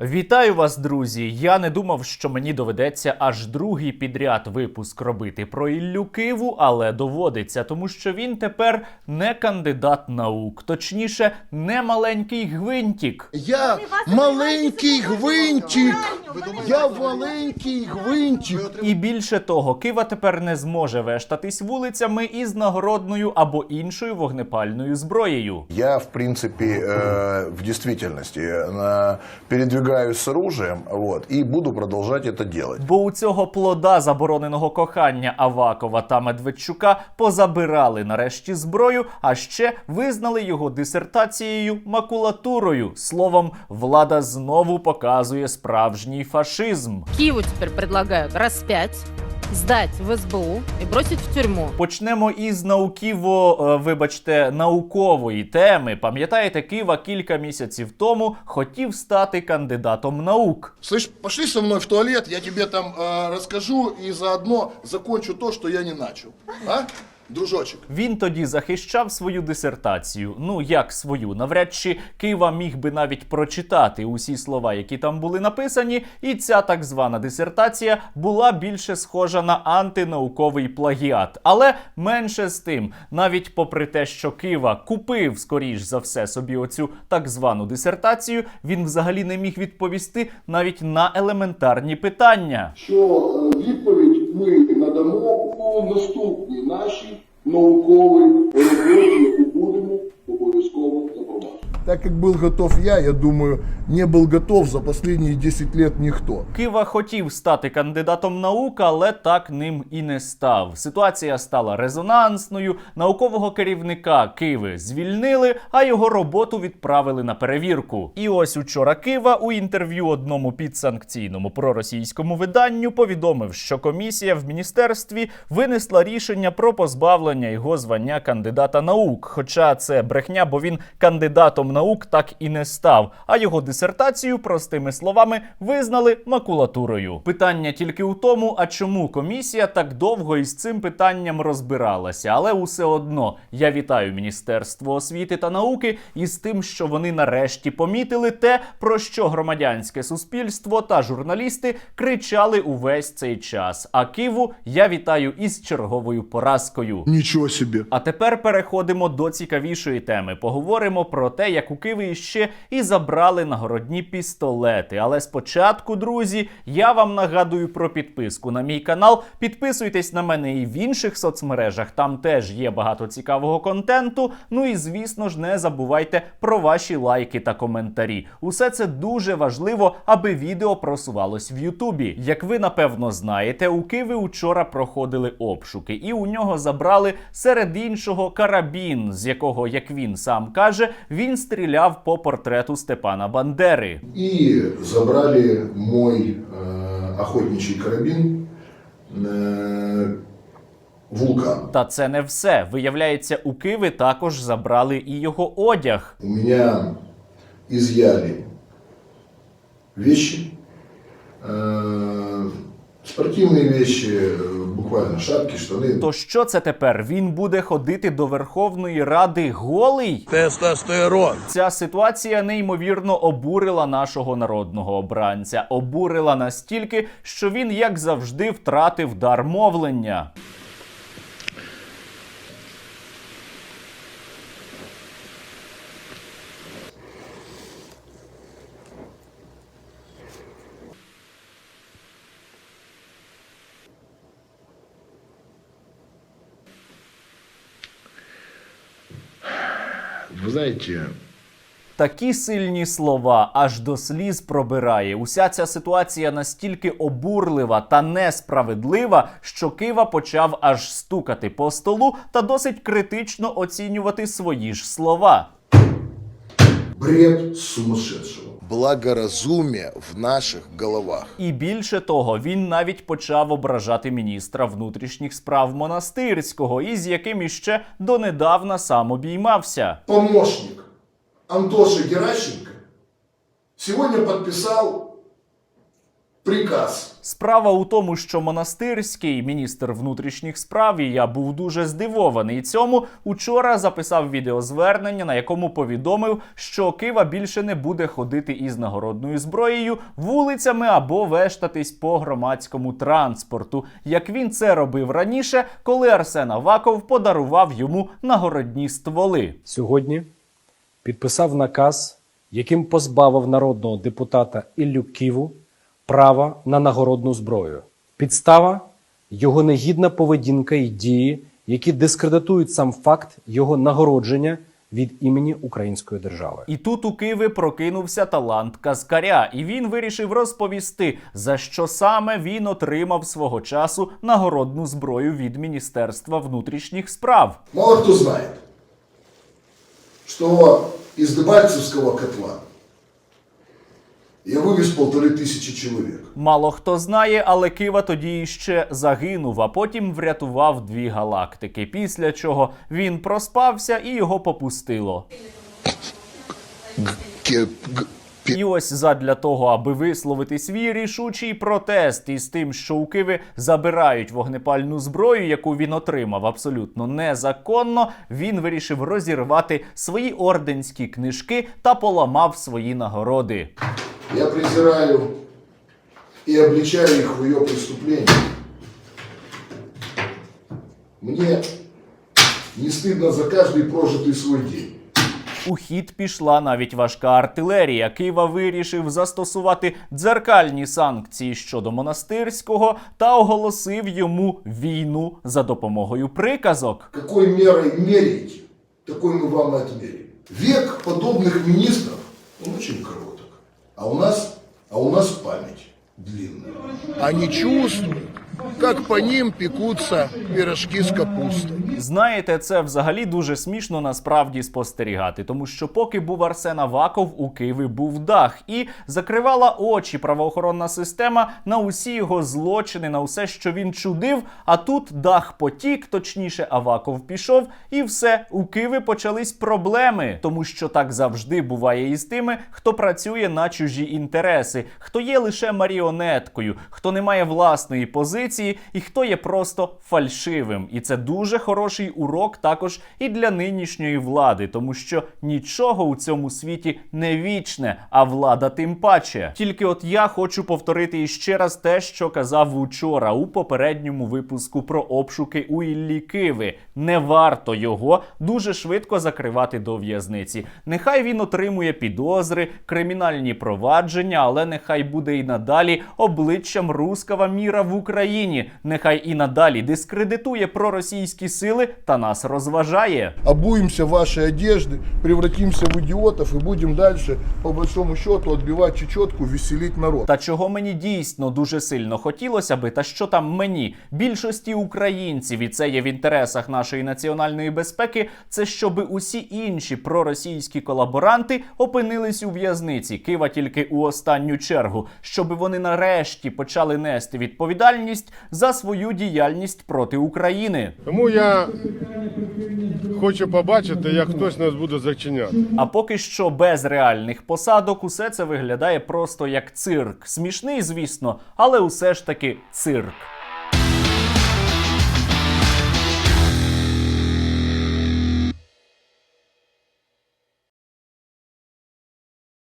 Вітаю вас, друзі! Я не думав, що мені доведеться аж другий підряд випуск робити про Іллю Киву, але доводиться, тому що він тепер не кандидат наук, точніше, не маленький гвинтік. Я маленький гвинтик. Я маленький гвинтик. І більше того, Кива тепер не зможе вештатись вулицями із нагородною або іншою вогнепальною зброєю. Я, в принципе, э, в действительности э, передвигаюсь с оружием, вот, и буду продолжать это делать. Бо у цього плода забороненого кохання Авакова та Медведчука позабирали нарешті зброю, а ще визнали його дисертацією макулатурою. Словом, влада знову показує справжній фашизм. Киеву теперь предлагают распять, сдать в СБУ и бросить в тюрьму. Почнемо із науківо, е, вибачте, наукової теми. Пам'ятаєте, Кива кілька місяців тому хотів стати кандидатом наук. Слышь, пошли со мной в туалет, я тебе там э, расскажу и заодно закончу то, что я не начал. А? Дружочек. Він тоді захищав свою дисертацію. Ну як свою, навряд чи Кива міг би навіть прочитати усі слова, які там були написані, і ця так звана дисертація була більше схожа на антинауковий плагіат. Але менше з тим, навіть попри те, що Кива купив скоріш за все собі оцю так звану дисертацію, він взагалі не міг відповісти навіть на елементарні питання. Що е, відповідь ми надамо у наступній нашій науковій роботі, яку будемо обов'язково запроваджувати. Так как был готов я, я думаю, не был готов за последние 10 лет никто. Кива хотів стати кандидатом наук, але так ним і не став. Ситуація стала резонансною. Наукового керівника Киви звільнили, а його роботу відправили на перевірку. І ось учора Кива у інтерв'ю одному підсанкційному проросійському виданню повідомив, що комісія в міністерстві винесла рішення про позбавлення його звання кандидата наук. Хоча це брехня, бо він кандидатом наук так і не став. А його дисертацію, простими словами, визнали макулатурою. Питання тільки у тому, а чому комісія так довго із цим питанням розбиралася. Але усе одно я вітаю Міністерство освіти та науки із тим, що вони нарешті помітили те, про що громадянське суспільство та журналісти кричали увесь цей час. А Киву я вітаю із черговою поразкою. Ничего себе. А тепер переходимо до цікавішої теми. Поговоримо про те, як у Києві ще і забрали нагородні пістолети. Але спочатку, друзі, я вам нагадую про підписку на мій канал. Підписуйтесь на мене і в інших соцмережах. Там теж є багато цікавого контенту. Ну і звісно ж, не забувайте про ваші лайки та коментарі. Усе це дуже важливо, аби відео просувалось в Ютубі. Як ви напевно знаєте, у Києві учора проходили обшуки, і у нього забрали серед іншого карабін, з якого, як він сам каже, він стріляв по портрету Степана Бандери. І забрали мой э, охотничий карабин э, «Вулкан». Та це не все. Виявляється, у Києві також забрали і його одяг. У меня изъяли вещи, э, спортивные вещи, э, буквально шапки, штани. То що це тепер? Він буде ходити до Верховної Ради голий? Тестостерон. Ця ситуація неймовірно обурила нашого народного обранця. Обурила настільки, що він, як завжди, втратив дар мовлення. Вы знаете, Такі сильні слова аж до сліз пробирає. Уся ця ситуація настільки обурлива та несправедлива, що Кива почав аж стукати по столу та досить критично оцінювати свої ж слова. бред сумасшедшего. Благоразумие в наших головах. І більше того, він навіть почав ображати міністра внутрішніх справ монастирського, із яким іще донедавна сам обіймався. Помощник Антоша Геращенко сьогодні подписал приказ Справа у тому, що монастирський міністр внутрішніх справ, і я був дуже здивований цьому. Учора записав відеозвернення, на якому повідомив, що Кива більше не буде ходити із нагородною зброєю вулицями або вештатись по громадському транспорту, як він це робив раніше, коли Арсен Аваков подарував йому нагородні стволи. сьогодні підписав наказ, яким позбавив народного депутата Іллю Ківу права на нагородну зброю. Підстава його негідна поведінка і дії, які дискредитують сам факт його нагородження від імені Української держави. І тут у Киви прокинувся талант казкаря, і він вирішив розповісти, за що саме він отримав свого часу нагородну зброю від Міністерства внутрішніх справ. Мало кто знает, что из Дебальцевского котла я вывез полторы тысячи человек. Мало хто знає, але Кива тоді ще загинув, а потім врятував дві галактики. Після чого він проспався і його попустило. І ось задля того, аби висловити свій рішучий протест із тим, що у Киви забирають вогнепальну зброю, яку він отримав абсолютно незаконно, він вирішив розірвати свої орденські книжки та поламав свої нагороди. Я презираю и обличаю их в ее преступление. Мне не стыдно за каждый прожитый свой день. У хід пішла навіть важка артилерія. Києва вирішив застосувати дзеркальні санкції щодо монастирського та оголосив йому війну за допомогою приказок. Какой мерой меряете, такой мы вам и отмерим. Век подобных министров, он короток. А у нас, а у нас память длинная. Они чувствуют, как по ним пекутся пирожки с капустой. Знаєте, це взагалі дуже смішно насправді спостерігати, тому що поки був Арсен Аваков, у Києві був дах, і закривала очі правоохоронна система на усі його злочини, на усе, що він чудив. А тут дах потік, точніше, Аваков пішов, і все у Києві почались проблеми, тому що так завжди буває із тими, хто працює на чужі інтереси, хто є лише маріонеткою, хто не має власної позиції, і хто є просто фальшивим. І це дуже хороший урок також і для нинішньої влади, тому що нічого у цьому світі не вічне, а влада тим паче. Тільки от я хочу повторити іще раз те, що казав учора у попередньому випуску про обшуки у Іллі Киви. Не варто його дуже швидко закривати до в'язниці. Нехай він отримує підозри, кримінальні провадження, але нехай буде і надалі обличчям руского міра в Україні. Нехай і надалі дискредитує проросійські сили та нас розважає. Обуемся в ваши одежды, превратимся в идиотов и будем дальше, по большому счету, отбивать чечетку, веселить народ. Та чого мені дійсно дуже сильно хотілося би, та що там мені, більшості українців, і це є в інтересах нашої національної безпеки, це щоби усі інші проросійські колаборанти опинились у в'язниці. Кива тільки у останню чергу, щоби вони нарешті почали нести відповідальність за свою діяльність проти України. Тому я хочу побачити, як хтось нас буде зачиняти. А поки що без реальних посадок усе це виглядає просто як цирк. Смішний, звісно, але усе ж таки цирк.